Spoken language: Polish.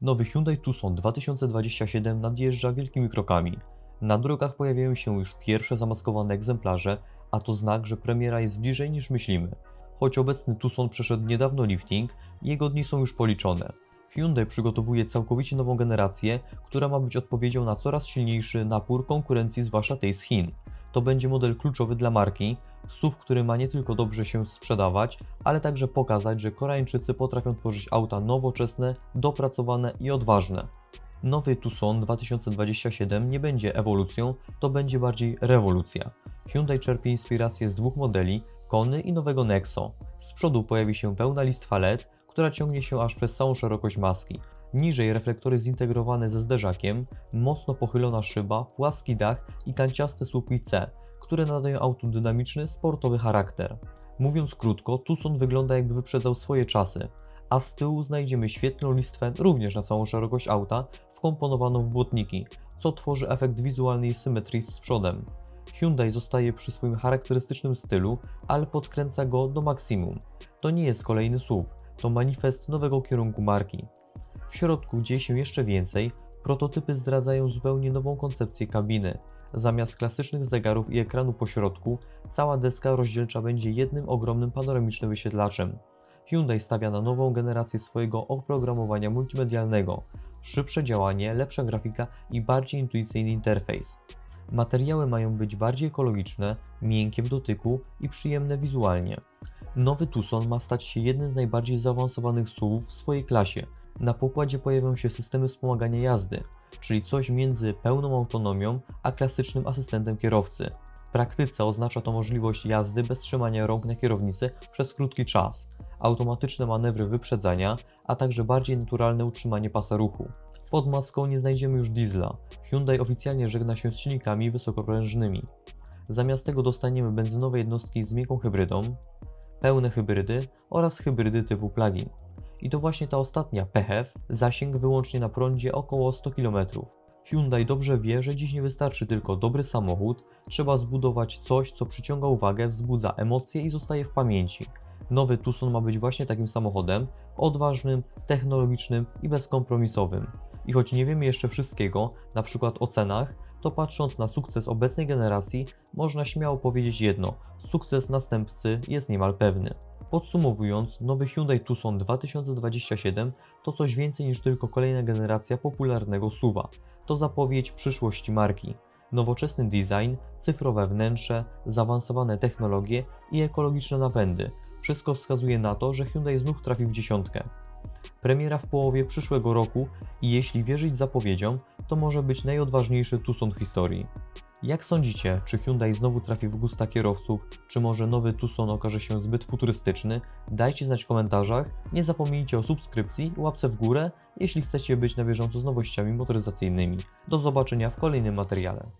Nowy Hyundai Tucson 2027 nadjeżdża wielkimi krokami. Na drogach pojawiają się już pierwsze zamaskowane egzemplarze, a to znak, że premiera jest bliżej niż myślimy. Choć obecny Tucson przeszedł niedawno lifting, jego dni są już policzone. Hyundai przygotowuje całkowicie nową generację, która ma być odpowiedzią na coraz silniejszy napór konkurencji, zwłaszcza tej z Chin. To będzie model kluczowy dla marki, SUV, który ma nie tylko dobrze się sprzedawać, ale także pokazać, że Koreańczycy potrafią tworzyć auta nowoczesne, dopracowane i odważne. Nowy Tucson 2027 nie będzie ewolucją, to będzie bardziej rewolucja. Hyundai czerpie inspirację z dwóch modeli, Kony i nowego Nexo. Z przodu pojawi się pełna listwa LED, która ciągnie się aż przez całą szerokość maski. Niżej reflektory zintegrowane ze zderzakiem, mocno pochylona szyba, płaski dach i kanciaste słupki C, które nadają autu dynamiczny, sportowy charakter. Mówiąc krótko, Tucson wygląda jakby wyprzedzał swoje czasy, a z tyłu znajdziemy świetną listwę również na całą szerokość auta, wkomponowaną w błotniki, co tworzy efekt wizualnej symetrii z przodem. Hyundai zostaje przy swoim charakterystycznym stylu, ale podkręca go do maksimum. To nie jest kolejny SUV, to manifest nowego kierunku marki. W środku dzieje się jeszcze więcej, prototypy zdradzają zupełnie nową koncepcję kabiny. Zamiast klasycznych zegarów i ekranu po środku, cała deska rozdzielcza będzie jednym ogromnym panoramicznym wyświetlaczem. Hyundai stawia na nową generację swojego oprogramowania multimedialnego, szybsze działanie, lepsza grafika i bardziej intuicyjny interfejs. Materiały mają być bardziej ekologiczne, miękkie w dotyku i przyjemne wizualnie. Nowy Tucson ma stać się jednym z najbardziej zaawansowanych SUVów w swojej klasie. Na pokładzie pojawią się systemy wspomagania jazdy, czyli coś między pełną autonomią a klasycznym asystentem kierowcy. W praktyce oznacza to możliwość jazdy bez trzymania rąk na kierownicy przez krótki czas, automatyczne manewry wyprzedzania, a także bardziej naturalne utrzymanie pasa ruchu. Pod maską nie znajdziemy już diesla. Hyundai oficjalnie żegna się z silnikami wysokoprężnymi. Zamiast tego dostaniemy benzynowe jednostki z miękką hybrydą, pełne hybrydy oraz hybrydy typu plug-in. I to właśnie ta ostatnia PHEV zasięg wyłącznie na prądzie około 100 km. Hyundai dobrze wie, że dziś nie wystarczy tylko dobry samochód, trzeba zbudować coś, co przyciąga uwagę, wzbudza emocje i zostaje w pamięci. Nowy Tucson ma być właśnie takim samochodem, odważnym, technologicznym i bezkompromisowym. I choć nie wiemy jeszcze wszystkiego, na przykład o cenach, to patrząc na sukces obecnej generacji, można śmiało powiedzieć jedno: sukces następcy jest niemal pewny. Podsumowując, nowy Hyundai Tucson 2027 to coś więcej niż tylko kolejna generacja popularnego SUVa. To zapowiedź przyszłości marki. Nowoczesny design, cyfrowe wnętrze, zaawansowane technologie i ekologiczne napędy. Wszystko wskazuje na to, że Hyundai znów trafi w dziesiątkę. Premiera w połowie przyszłego roku i jeśli wierzyć zapowiedziom, to może być najodważniejszy Tucson w historii. Jak sądzicie, czy Hyundai znowu trafi w gusta kierowców, czy może nowy Tucson okaże się zbyt futurystyczny? Dajcie znać w komentarzach. Nie zapomnijcie o subskrypcji, łapce w górę, jeśli chcecie być na bieżąco z nowościami motoryzacyjnymi. Do zobaczenia w kolejnym materiale.